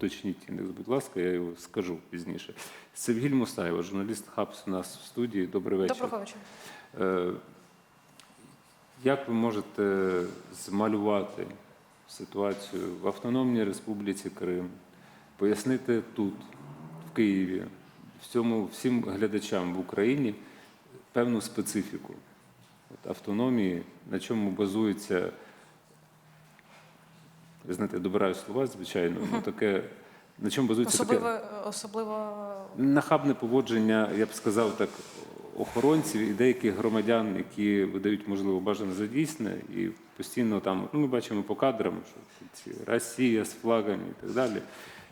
уточніть індекс, будь ласка, я його скажу пізніше. Севгіль Мустаєва, журналіст ХАПС у нас в студії. Добрий вечір. Доброго вечора. Е, Як ви можете змалювати ситуацію в Автономній Республіці Крим, пояснити тут, в Києві, всьому, всім глядачам в Україні певну специфіку от автономії, на чому базується, ви знаєте, я добираю слова, звичайно, ну таке, на чому базується таке Особливо, особливо нахабне поводження, я б сказав так, охоронців і деяких громадян, які видають, можливо, бажане за дійсне, і постійно там, ну, ми бачимо по кадрам, що ці Росія з флагами і так далі. Е,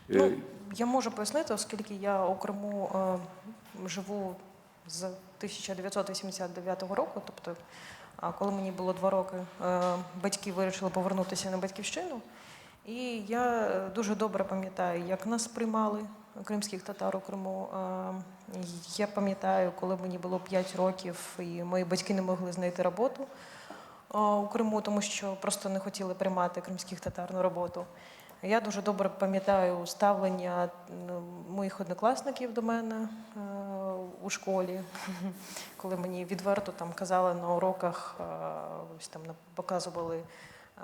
ну, я можу пояснити, оскільки я у Криму е, живу з 1989 року, тобто, а коли мені було два роки, е, батьки вирішили повернутися на батьківщину. І я е, дуже добре пам'ятаю, як нас приймали кримських татар у Криму. Я пам'ятаю, коли мені було 5 років, і мої батьки не могли знайти роботу у Криму, тому що просто не хотіли приймати кримських татар на роботу. Я дуже добре пам'ятаю ставлення моїх однокласників до мене е, у школі, коли мені відверто там казали на уроках, е, ось там показували е,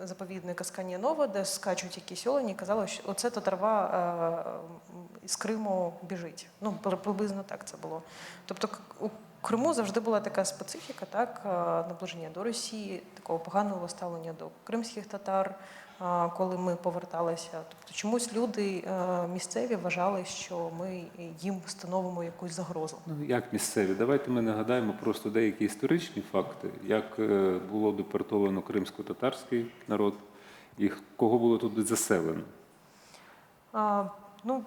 заповідник Асканія Нова, де скачуть якісь олені, казали, що оце татарва е, з Криму біжить. Ну, приблизно так це було. Тобто у Криму завжди була така специфіка, так, наближення до Росії, такого поганого ставлення до кримських татар, коли ми поверталися. Тобто чомусь люди е, місцеві вважали, що ми їм становимо якусь загрозу. Ну, як місцеві? Давайте ми нагадаємо просто деякі історичні факти, як е, було депортовано кримсько-татарський народ і кого було туди заселено. А, ну,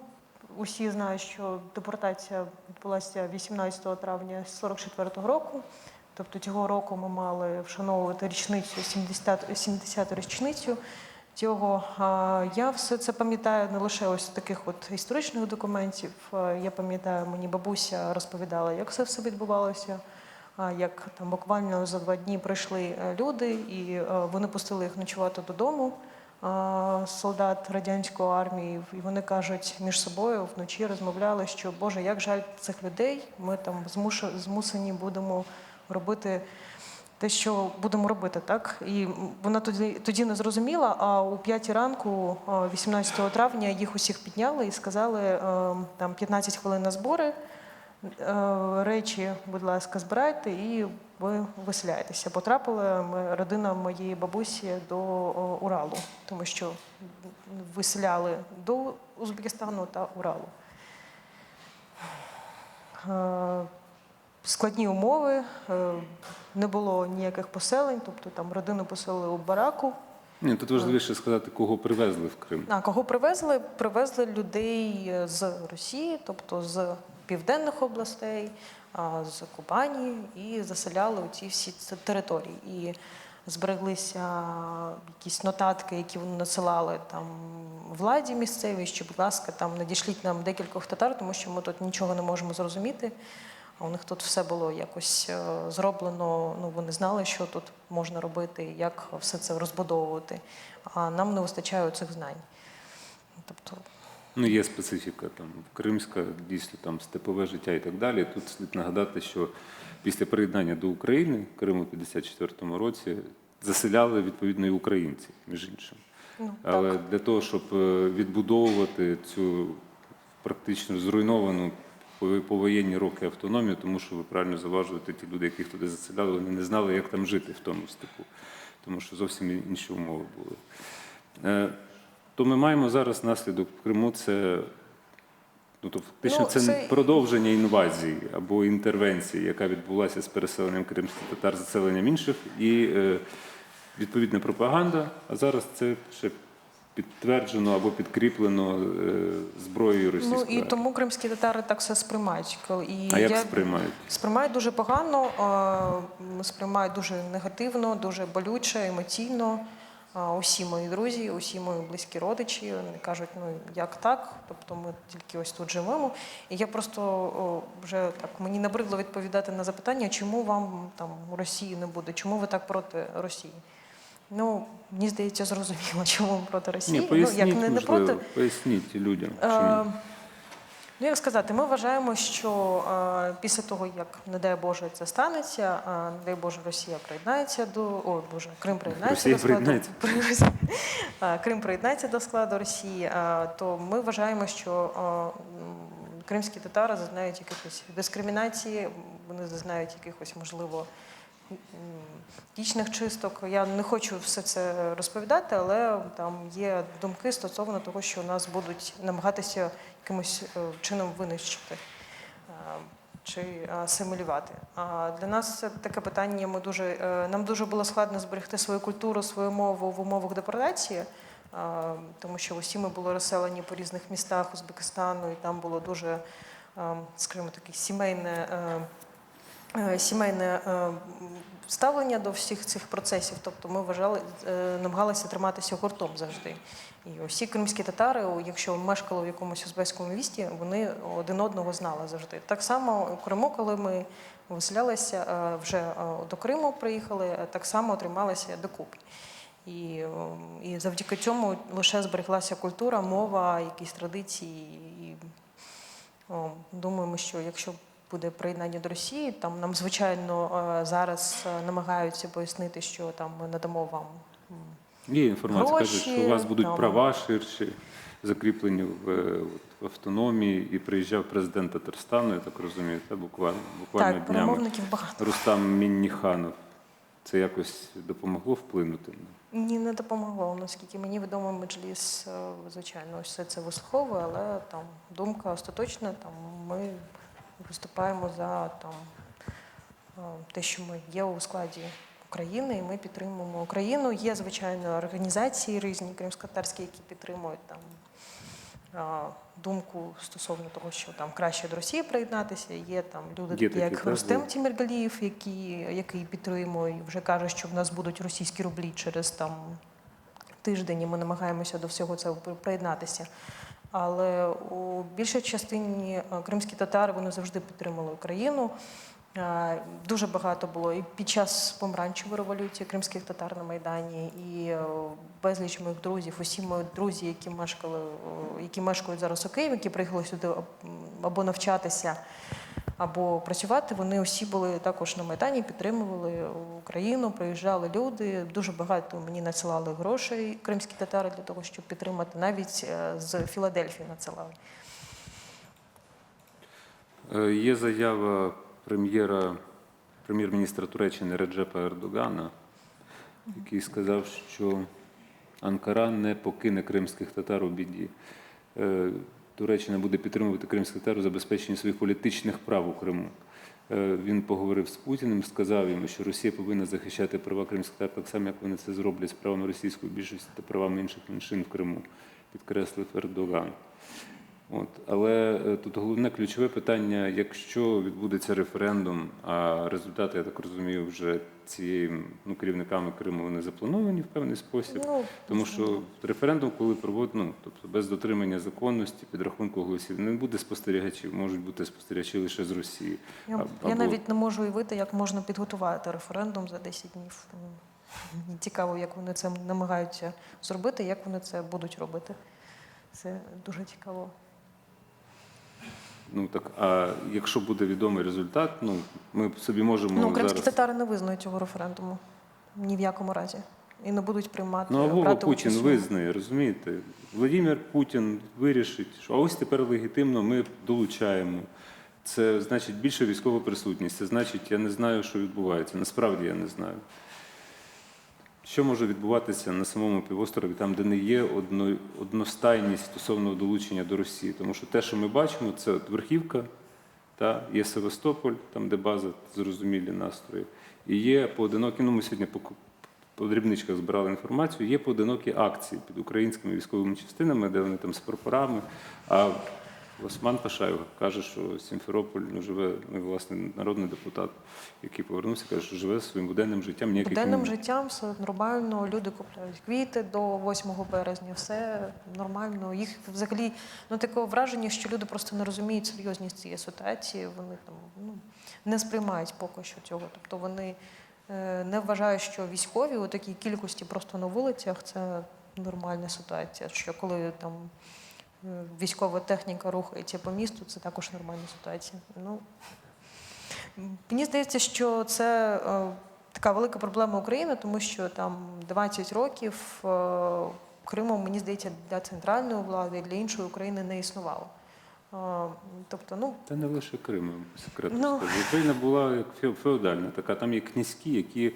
усі знають, що депортація відбулася 18 травня 44-го року. Тобто цього року ми мали вшановувати річницю 70, 70 річницю цього. Я все це пам'ятаю не лише ось таких от історичних документів. Я пам'ятаю, мені бабуся розповідала, як це все відбувалося. Як там буквально за два дні прийшли е, люди, і е, вони пустили їх ночувати додому солдат радянської армії, і вони кажуть між собою вночі розмовляли, що Боже, як жаль цих людей. Ми там змуш- змусені будемо робити те, що будемо робити, так? І вона тоді, тоді не зрозуміла. А у п'ятій ранку, 18 травня, їх усіх підняли і сказали е, там 15 хвилин на збори. Е, Речі, будь ласка, збирайте і ви виселяєтеся. Потрапила родина моєї бабусі до Уралу, тому що виселяли до Узбекистану та Уралу. Е, Складні умови, е, не було ніяких поселень, тобто там родину поселили у бараку. Ні, тут важливіше сказати, кого привезли в Крим. А кого привезли? Привезли людей з Росії, тобто з південних областей, з Кубані, і заселяли у ці всі території. І збереглися якісь нотатки, які вони насилали там владі місцевій, що, будь ласка, там надішліть нам декількох татар, тому що ми тут нічого не можемо зрозуміти. У них тут все було якось е, зроблено. Ну вони знали, що тут можна робити, як все це розбудовувати. А нам не вистачає цих знань. Тобто, Ну, є специфіка там кримська, дійсно там степове життя і так далі. Тут слід нагадати, що після приєднання до України Криму в 54-му році заселяли відповідно і українці, між іншим. ну Але так. для того, щоб е, відбудовувати цю практично зруйновану повоєнні роки автономію, тому що ви правильно заважуєте, ті люди, яких туди заселяли, вони не знали, як там жити в тому степу, тому що зовсім інші умови були. Е, То ми маємо зараз наслідок в Криму. Це ну, то фактично Ну, це, це- продовження інвазії або інтервенції, яка відбулася з переселенням кримських татар, заселенням інших, і е, відповідна пропаганда. А зараз це ще підтверджено або підкріплено е, зброєю Ну і тому кримські татари так все сприймають. І А як я сприймають? сприймають дуже погано, сприймають дуже негативно, дуже болюче, емоційно. Усі мої друзі, усі мої близькі родичі вони кажуть, ну як так? Тобто ми тільки ось тут живемо. І я просто о, вже так мені набридло відповідати на запитання, чому вам там Росії не буде, чому ви так проти Росії? Ну, мені здається, зрозуміло, чому ми проти Росії. Ні, поясніть, ну, як не, не проти. поясніть людям. Е, чому. Ну, як сказати, ми вважаємо, що е, після того, як, не дай Боже, це станеться, е, не дай Боже, Росія приєднається до о, Боже, Крим приєднається Росія до складу приєднається. Е, Крим приєднається до складу Росії, е, то ми вважаємо, що е, кримські татари зазнають якихось дискримінації, вони зазнають якихось, можливо, м, етнічних чисток. Я не хочу все це розповідати, але там є думки стосовно того, що нас будуть намагатися якимось е, чином винищити е, чи асимілювати. А для нас це таке питання. Ми дуже е, нам дуже було складно зберегти свою культуру, свою мову в умовах депортації. е, Тому що усі ми були розселені по різних містах Узбекистану, і там було дуже, е, скажімо, таке сімейне е, е, сімейне е, ставлення до всіх цих процесів. Тобто ми вважали, е, намагалися триматися гуртом завжди. І усі кримські татари, якщо мешкали в якомусь узбекському місті, вони один одного знали завжди. Так само у Криму, коли ми виселялися е, вже е, до Криму, приїхали, е, так само трималися докупи. І, е, і завдяки цьому лише збереглася культура, мова, якісь традиції. І, о, Думаємо, що якщо буде приєднання до Росії, там нам звичайно е, зараз е, намагаються пояснити, що там ми надамо вам. Є інформація, гроші, що у вас будуть там. права ширші, закріплені в, е, в автономії, і приїжджав президент Татарстану, я так розумію, та буквально, буквально Так, днями. багато. Рустам Мінніханов. Це якось допомогло вплинути? Ні, не допомогло. Наскільки мені відомо, меджліс, е, звичайно, все це вислуховує, але там думка остаточна. Там ми виступаємо за там е, те, що ми є у складі України, і ми підтримуємо Україну. Є звичайно організації різні кримськотарські, які підтримують там. е, Думку стосовно того, що там краще до Росії приєднатися, є там люди, Є такі, як так, Рустем. Тіміргалієв, який, який підтримує і вже каже, що в нас будуть російські рублі через там тиждень, і ми намагаємося до всього цього при- приєднатися. Але у більшій частині е, кримські татари вони завжди підтримали Україну. Е, Дуже багато було і під час помаранчевої революції кримських татар на Майдані, і е, безліч моїх друзів, усі мої друзі, які мешкали, які мешкають зараз у Києві, які приїхали сюди або навчатися, або працювати, вони усі були також на Майдані, підтримували Україну, приїжджали люди. Дуже багато мені надсилали грошей кримські татари для того, щоб підтримати. Навіть е, з Філадельфії надсилали. Е, Є заява прем'єра, прем'єр-міністра Туреччини Реджепа Ердогана, який сказав, що Анкара не покине кримських татар у біді. Туреччина буде підтримувати кримських татар у забезпеченні своїх політичних прав у Криму. Е, Він поговорив з Путіним, сказав йому, що Росія повинна захищати права кримських татар так само, як вони це зроблять з правами російської більшості та правами інших меншин в Криму, підкреслив Ердоган. От, але е, тут головне ключове питання: якщо відбудеться референдум, а результати, я так розумію, вже цієї ну, керівниками Криму вони заплановані в певний спосіб. Ну, Тому що референдум, коли проводять, ну тобто без дотримання законності, підрахунку голосів, не буде спостерігачів, можуть бути спостерігачі лише з Росії. Я, А- я навіть не можу уявити, як можна підготувати референдум за 10 днів. Цікаво, як вони це намагаються зробити, як вони це будуть робити. Це дуже цікаво. Ну так, а якщо буде відомий результат, ну ми собі можемо Ну, кримські зараз. татари не визнають цього референдуму ні в якому разі. І не будуть приймати. Ну, а Вова Путін визнає, розумієте? Владимир Путін вирішить, що а ось тепер легітимно ми долучаємо. Це значить більша військова присутність. Це значить, я не знаю, що відбувається. Насправді я не знаю. Що може відбуватися на самому півострові, там, де не є одно, одностайність стосовно долучення до Росії? Тому що те, що ми бачимо, це от верхівка, та, є Севастополь, там, де база, зрозумілі настрої, і є поодинокі, ну ми сьогодні по, по дрібничках збирали інформацію, є поодинокі акції під українськими військовими частинами, де вони там з прапорами. А Осман Пашаєв каже, що Сімферополь ну, живе, ну, власне, народний депутат, який повернувся, каже, що живе своїм буденним життям. Ніяких Буденним життям все нормально. Люди купляють квіти до 8 березня, все нормально. Їх взагалі ну таке враження, що люди просто не розуміють серйозність цієї ситуації. Вони там ну не сприймають поки що цього. Тобто вони Е, Не вважаю, що військові у такій кількості просто на вулицях це нормальна ситуація. Що коли там військова техніка рухається по місту, це також нормальна ситуація. Ну, мені здається, що це е, така велика проблема України, тому що там 20 років е, Криму, мені здається, для центральної влади для іншої України не існувало. Е, Тобто, ну, Та не лише Крим, секретно Ну. скажу. Україна була як фе- феодальна, така там є князькі, які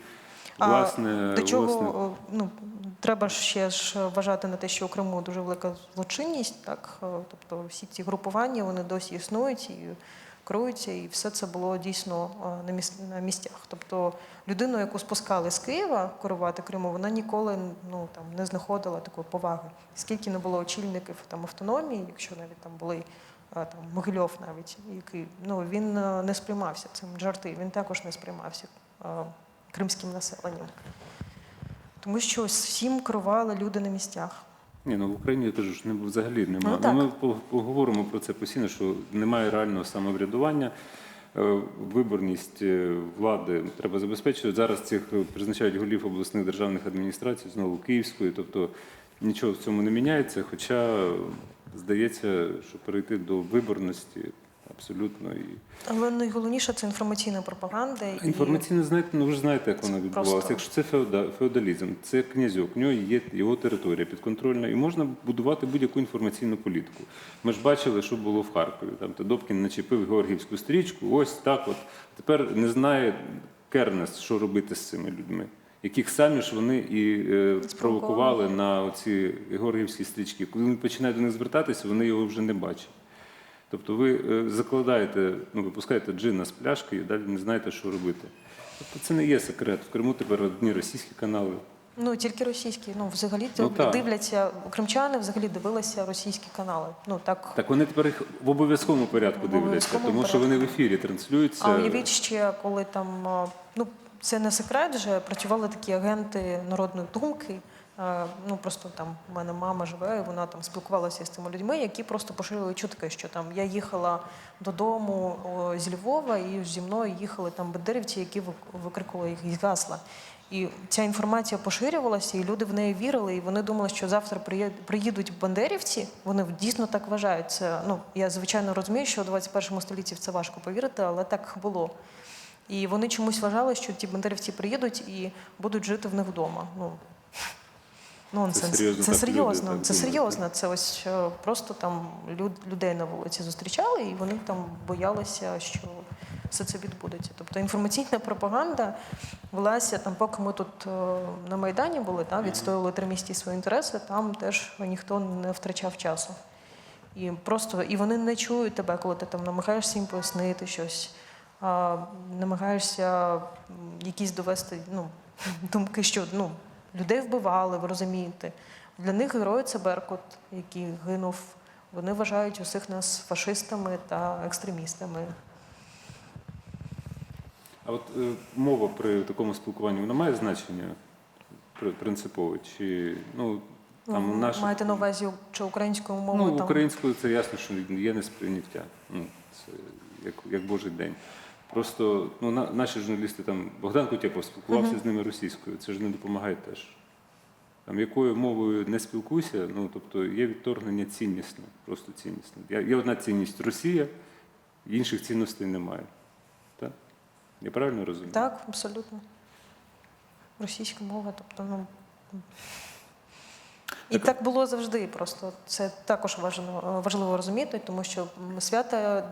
власне, До чого власне ну, треба ще ж вважати на те, що у Криму дуже велика злочинність, так е, тобто всі ці групування вони досі існують і керуються, і все це було дійсно е, на міс- на місцях. Тобто людину, яку спускали з Києва керувати Криму, вона ніколи ну там не знаходила такої поваги. Скільки не було очільників там автономії, якщо навіть там були. е, Там Могильов навіть, який ну він е, не сприймався цим жарти, він також не сприймався е, кримським населенням. Тому що всім керували люди на місцях. Ні, ну в Україні теж не взагалі немає. Ну, Ну, ми поговоримо про це постійно, що немає реального самоврядування. Е, Виборність е, влади треба забезпечувати. Зараз цих е, призначають голів обласних державних адміністрацій, знову Київської, тобто нічого в цьому не міняється. Хоча здається, що перейти до виборності абсолютно і Але найголовніше це інформаційна пропаганда. і- Інформаційно знаєте, ну ви ж знаєте, як відбувалося. просто- Якщо це феодалізм, це князьок, в нього є його територія підконтрольна, і можна будувати будь-яку інформаційну політику. Ми ж бачили, що було в Харкові. Там то Добкін начепив Георгіївську стрічку. Ось так. От тепер не знає Кернес, що робити з цими людьми, яких самі ж вони і е, спровокували на оці Георгіївські стрічки. Коли він починає до них звертатися, вони його вже не бачать. Тобто ви е, закладаєте, ну, випускаєте джина з пляшки і далі не знаєте, що робити. Тобто це не є секрет. В Криму тепер одні російські канали. Ну тільки російські. Ну взагалі Ну, дивляться кримчани, взагалі дивилися російські канали. Ну так. Так вони тепер їх в обов'язковому порядку В дивляться, обов'язковому тому що вони в ефірі транслюються. А уявіть ще, коли там ну це не секрет, вже працювали такі агенти народної думки. Ну просто там у мене мама живе, і вона там спілкувалася з тими людьми, які просто поширили чутки, що там я їхала додому о, зі Львова, і зі мною їхали там бендерівці, які вик- викрикували їх гасла. І ця інформація поширювалася, і люди в неї вірили, і вони думали, що завтра приїдуть бандерівці. Вони дійсно так вважають. Це ну я звичайно розумію, що у 21 столітті в це важко повірити, але так було. І вони чомусь вважали, що ті бандерівці приїдуть і будуть жити в них вдома. Ну нонсенс. серйозно Це так люди серйозно. Це серйозно. Це ось е, просто там люд- людей на вулиці зустрічали, і вони там боялися, що все це відбудеться. Тобто інформаційна пропаганда велася там, поки ми тут е, на Майдані були, та, відстоювали три місті свої інтереси, там теж ніхто не втрачав часу. І просто і вони не чують тебе, коли ти там намагаєшся їм пояснити щось, а, намагаєшся якісь довести ну, думки, що ну, людей вбивали, ви розумієте. Для них герої це Беркут, який гинув. Вони вважають усіх нас фашистами та екстремістами. А от е, мова при такому спілкуванні вона має значення принципове? Чи ну там у Ви маєте на увазі чи українською мовою ну, там українською це ясно, що є несприйняття. Ну це як, як Божий день. Просто ну на, наші журналісти там Богдан Кутєпов спілкувався з ними російською. Це ж не допомагає теж. Там якою мовою не спілкуйся, ну тобто є відторгнення ціннісне, просто ціннісне. Є, є одна цінність Росія, інших цінностей немає. Так? Я правильно розумію? Так, абсолютно. Російська мова, тобто, ну. І так було завжди. Просто це також важливо, важливо розуміти, тому що свята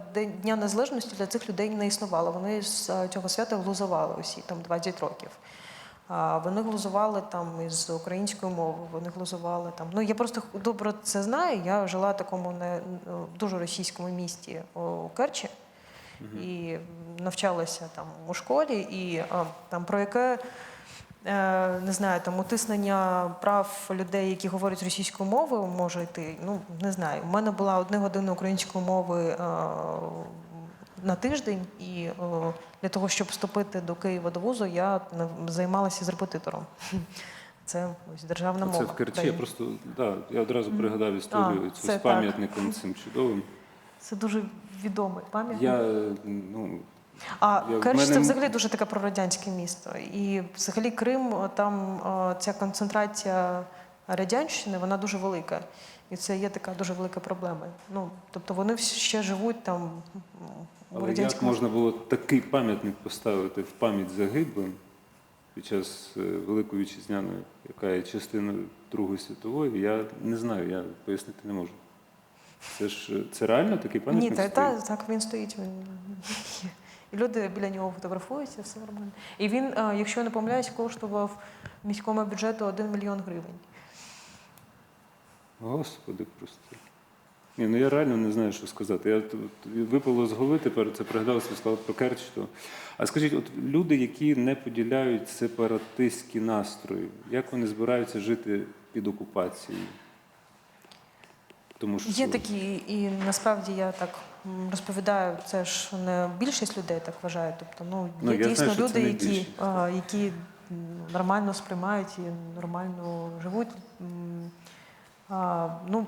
Дня Незалежності для цих людей не існувало. Вони з е, цього свята глузували усі там 20 років. Вони глузували там із української мови, вони глузували там. Ну я просто добре це знаю. Я жила в такому не ну, дуже російському місті у Керчі і навчалася там у школі, і а, там про яке. Е, Не знаю, там утиснення прав людей, які говорять російською мовою, може йти. Ну не знаю. У мене була одна година української мови е, на тиждень, і е, для того, щоб вступити до Києва до вузу, я займалася з репетитором. Це ось державна мова. Це в Керчі. Я просто да, я одразу пригадав історію А, цю з пам'ятником цим чудовим. Це дуже відомий пам'ятник. Я ну, А Я- в Керч це взагалі дуже таке прорадянське місто. І взагалі Крим, о, там о, ця концентрація радянщини, вона дуже велика. І це є така дуже велика проблема. Ну, тобто вони всі ще живуть там м, у Але як радянському можна було такий пам'ятник поставити в пам'ять загиблим під час е, Великої Вітчизняної, яка є частиною Другої світової, я не знаю, я пояснити не можу. Це ж е, це реально такий Ні, пам'ятник? та, стоїть? та, так він стоїть. Він... є. Люди біля нього фотографуються, все нормально. І він, е, якщо я не помиляюсь, коштував міському бюджету 1 мільйон гривень. Господи, просто. Ні, ну я реально не знаю, що сказати. Я випало з голови тепер це пригадалося, ви сказали про Керч. То... А скажіть, от люди, які не поділяють сепаратистські настрої, як вони збираються жити під окупацією? Тому що Є такі, і насправді я так розповідаю, це ж не більшість людей так вважають. Тобто, ну, Ну, є я дійсно знаю, люди, які, а, які нормально сприймають і нормально живуть. А, ну,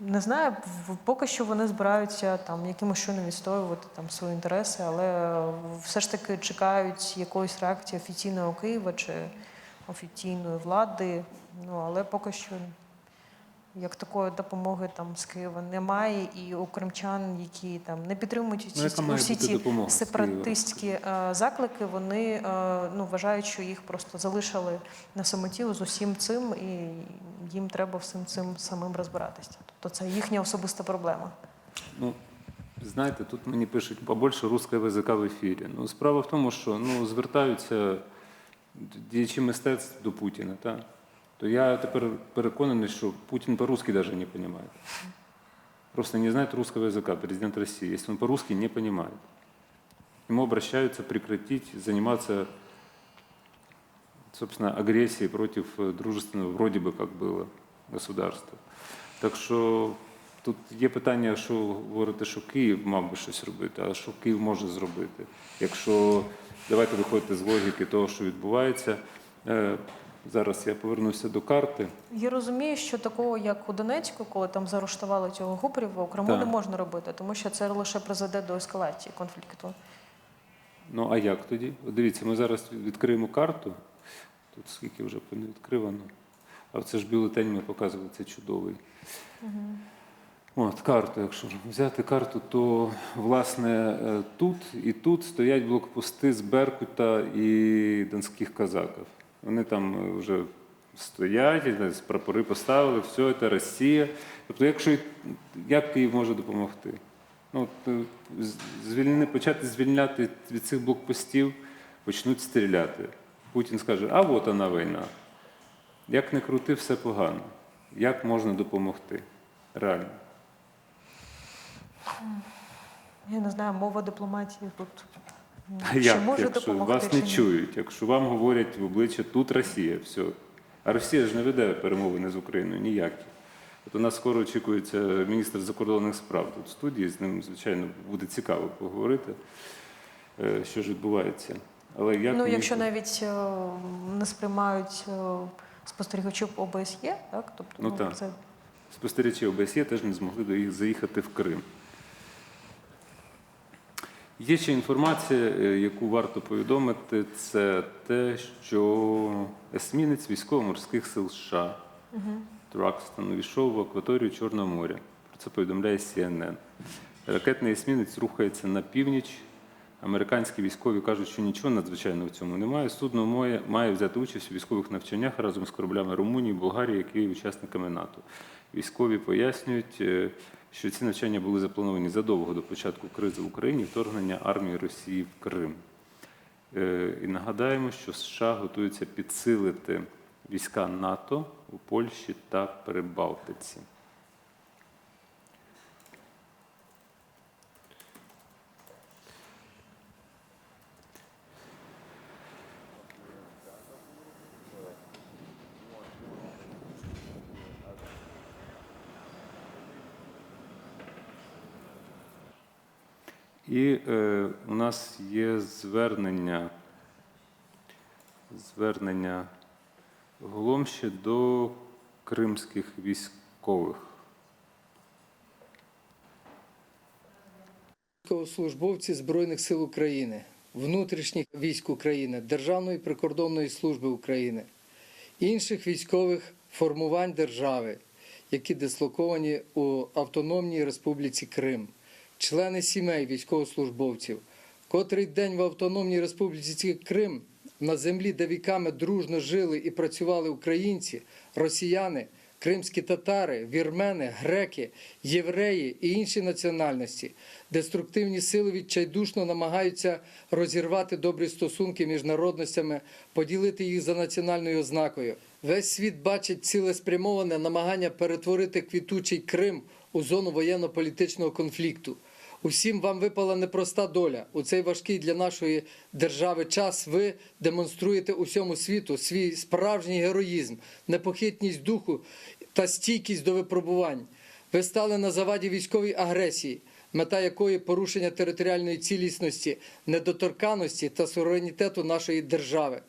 не знаю, поки що вони збираються там якимось чином відстоювати там свої інтереси, але все ж таки чекають якоїсь реакції офіційного Києва чи офіційної влади. Ну але поки що як такої допомоги там з Києва немає, і у кримчан, які там не підтримують Ну, ці, ці сепаратистські е, заклики, вони е, ну, вважають, що їх просто залишили на самоті з усім цим, і їм треба всім цим самим розбиратися. Тобто це їхня особиста проблема. Ну, знаєте, тут мені пишуть побольше русского язика в ефірі. Ну, справа в тому, що ну, звертаються діячі мистецтв до Путіна, так? то я тепер переконаний, що Путін по-русски даже не понимает. Просто не знает русского языка, президент России, если он по-русски не понимает. К нему обращаются прекратить заниматься, собственно, агрессией против э, дружественного, вроде бы как было, государства. Так що тут є питання, що ви говорите, що Київ мав би щось робити, а що Київ може зробити? Якщо давайте виходити з логіки того, що відбувається. Зараз я повернуся до карти. Я розумію, що такого, як у Донецьку, коли там заарештували цього Гупарєва, у Криму Так. не можна робити, тому що це лише призведе до ескалації конфлікту. Ну а як тоді? Дивіться, ми зараз відкриємо карту. Тут скільки вже не відкривано. А це ж бюлетень ми показували, це чудовий. От, карту, якщо взяти карту, то власне е, тут і тут стоять блокпости з Беркута і донських казаків. Вони там е, вже стоять, прапори поставили, все це Росія. Тобто, якщо як Київ може допомогти? Ну, е, звільни, почати звільняти від цих блокпостів, почнуть стріляти. Путін скаже, а от вона війна. Як не крути, все погано. Як можна допомогти? Реально. Я не знаю, мова дипломатії тут. М, А як, може якщо допомогти? вас чи не ні? чують, якщо вам говорять в обличчя тут Росія, все. А Росія ж не веде перемовини з Україною ніякі. От у нас скоро очікується міністр закордонних справ тут в студії. З ним, звичайно, буде цікаво поговорити, е, що ж відбувається. Але як Ну, міг- якщо навіть е, не сприймають е, спостерігачів ОБСЄ, так? Тобто, Ну, так. це спостерігачі ОБСЄ теж не змогли до їх заїхати в Крим. Є ще інформація, е, яку варто повідомити, це те, що есмінець військово-морських сил США Тракстон увійшов в акваторію Чорного моря. Про це повідомляє CNN. Ракетний есмінець рухається на північ. Американські військові кажуть, що нічого надзвичайного в цьому немає. Судно має, має взяти участь у військових навчаннях разом з кораблями Румунії, Болгарії, які є учасниками НАТО. Військові пояснюють, е, що ці навчання були заплановані задовго до початку кризи в Україні, вторгнення армії Росії в Крим. Е, І нагадаємо, що США готуються підсилити війська НАТО у Польщі та Прибалтиці. І е, у нас є звернення, звернення Голомші до кримських військових. військовослужбовці Збройних сил України, внутрішніх військ України, Державної прикордонної служби України, інших військових формувань держави, які дислоковані у Автономній Республіці Крим, члени сімей військовослужбовців, котрий день в Автономній Республіці Крим на землі, де віками дружно жили і працювали українці, росіяни, кримські татари, вірмени, греки, євреї і інші національності, деструктивні сили відчайдушно намагаються розірвати добрі стосунки між народностями, поділити їх за національною ознакою. Весь світ бачить цілеспрямоване намагання перетворити квітучий Крим у зону воєнно-політичного конфлікту. Усім вам випала непроста доля. У цей важкий для нашої держави час ви демонструєте усьому світу свій справжній героїзм, непохитність духу та стійкість до випробувань. Ви стали на заваді військовій агресії, мета якої порушення територіальної цілісності, недоторканості та суверенітету нашої держави.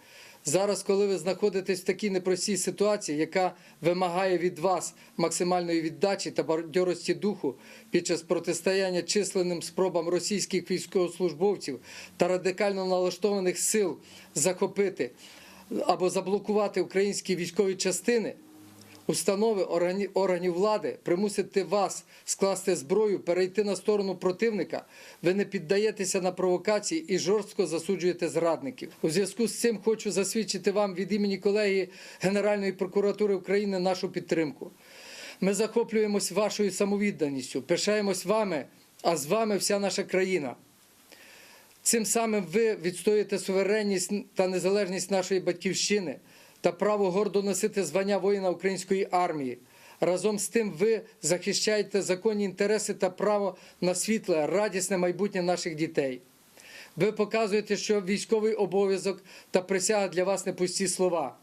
Зараз, коли ви знаходитесь в такій непростій ситуації, яка вимагає від вас максимальної віддачі та бадьорості духу під час протистояння численним спробам російських військовослужбовців та радикально налаштованих сил захопити або заблокувати українські військові частини, установи органі- органів влади примусити вас скласти зброю, перейти на сторону противника, ви не піддаєтеся на провокації і жорстко засуджуєте зрадників. У зв'язку з цим хочу засвідчити вам від імені колегії Генеральної прокуратури України нашу підтримку. Ми захоплюємось вашою самовідданістю, пишаємось вами, а з вами вся наша країна. Цим самим ви відстоюєте суверенність та незалежність нашої батьківщини та право гордо носити звання воїна української армії. Разом з тим ви захищаєте законні інтереси та право на світле, радісне майбутнє наших дітей. Ви показуєте, що військовий обов'язок та присяга для вас не пусті слова.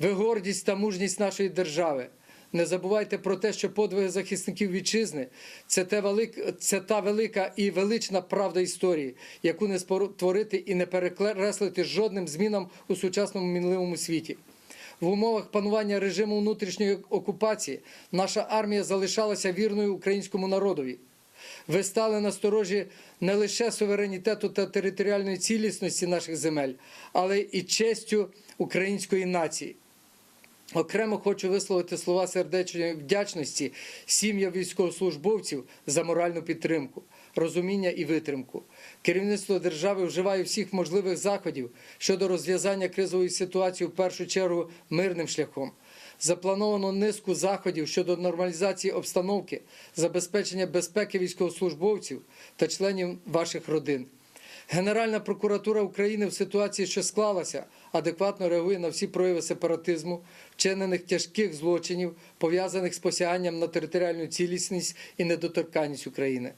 Ви гордість та мужність нашої держави. Не забувайте про те, що подвиги захисників вітчизни це, те велик, це та велика і велична правда історії, яку не спотворити і не перекреслити жодним змінам у сучасному мінливому світі. В умовах панування режиму внутрішньої окупації наша армія залишалася вірною українському народові. Ви стали на сторожі не лише суверенітету та територіальної цілісності наших земель, але і честю української нації. Окремо хочу висловити слова сердечної вдячності сім'ям військовослужбовців за моральну підтримку, розуміння і витримку. Керівництво держави вживає всіх можливих заходів щодо розв'язання кризової ситуації в першу чергу мирним шляхом. Заплановано низку заходів щодо нормалізації обстановки, забезпечення безпеки військовослужбовців та членів ваших родин. Генеральна прокуратура України в ситуації, що склалася, адекватно реагує на всі прояви сепаратизму, вчинених тяжких злочинів, пов'язаних з посяганням на територіальну цілісність і недоторканність України,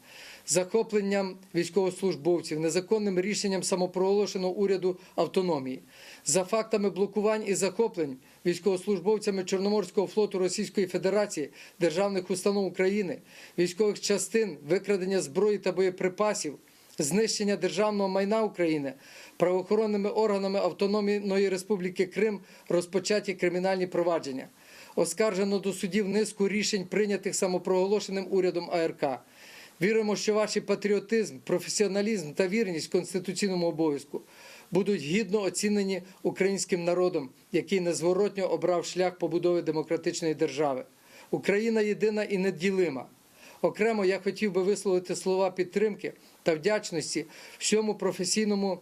захопленням військовослужбовців, незаконним рішенням самопроголошеного уряду автономії, за фактами блокувань і захоплень військовослужбовцями Чорноморського флоту Російської Федерації, державних установ України, військових частин, викрадення зброї та боєприпасів знищення державного майна України правоохоронними органами Автономної Республіки Крим розпочаті кримінальні провадження. Оскаржено до судів низку рішень, прийнятих самопроголошеним урядом АРК. Віримо, що ваш патріотизм, професіоналізм та вірність конституційному обов'язку будуть гідно оцінені українським народом, який незворотньо обрав шлях побудови демократичної держави. Україна єдина і неділима. Окремо я хотів би висловити слова підтримки та вдячності всьому професійному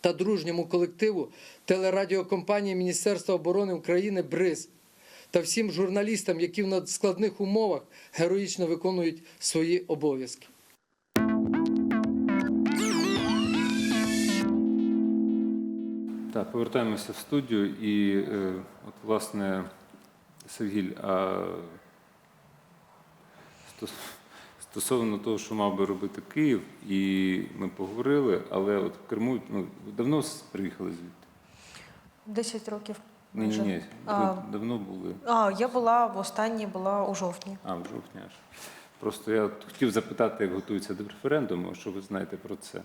та дружньому колективу телерадіокомпанії Міністерства оборони України БРИЗ та всім журналістам, які в надскладних умовах героїчно виконують свої обов'язки. Так, повертаємося в студію і е, от власне Сергій, а стос- стосовно того, що мав би робити Київ, і ми поговорили, але от в Криму ну, давно приїхали звідти? 10 років. Ні, ні, ні. Ви давно були. а, я була в останній була у жовтні. А, в жовтні аж. Просто я хотів запитати, як готуються до референдуму, що ви знаєте про це.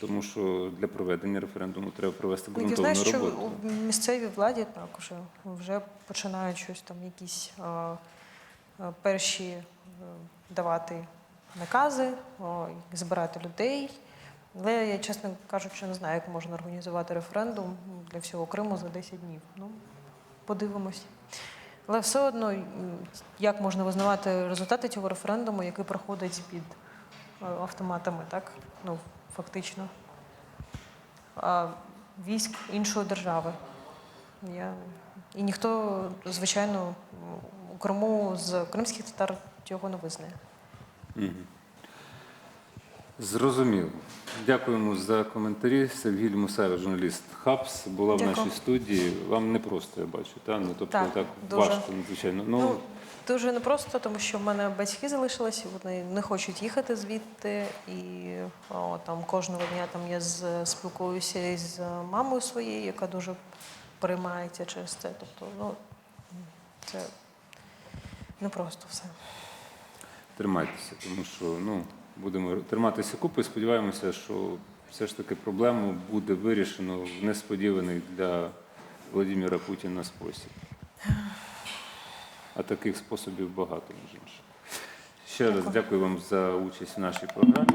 Тому що для проведення референдуму треба провести Ну, Я ґрунтовну знаю, що роботу. у місцевій владі так уже вже починають щось там, якісь а, а, перші е, давати накази, о, збирати людей. Але я, чесно кажучи, не знаю, як можна організувати референдум для всього Криму за 10 днів. Ну, подивимось. Але все одно, як можна визнавати результати цього референдуму, який проходить під е, автоматами, так? Ну, фактично. А військ іншої держави. Я... І ніхто, звичайно, у Криму з кримських татар цього не визнає. Мгм. Зрозуміло. Дякуємо за коментарі. Сергій Мусаєв, журналіст ХАПС, була в нашій студії. Вам не просто, я бачу, та? Ну, тобто Так, так, дуже. важко, надзвичайно. Ну, Ну, дуже непросто, тому що в мене батьки залишилися, вони не хочуть їхати звідти. І о, там кожного дня там я з, спілкуюся із мамою своєю, яка дуже переймається через це. Тобто, ну, це непросто все. тримайтеся, тому що ну, будемо триматися купи. Сподіваємося, що все ж таки проблему буде вирішено в несподіваний для Володимира Путіна спосіб. А таких способів багато, між іншим. Ще раз Дякую. вам за участь в нашій програмі.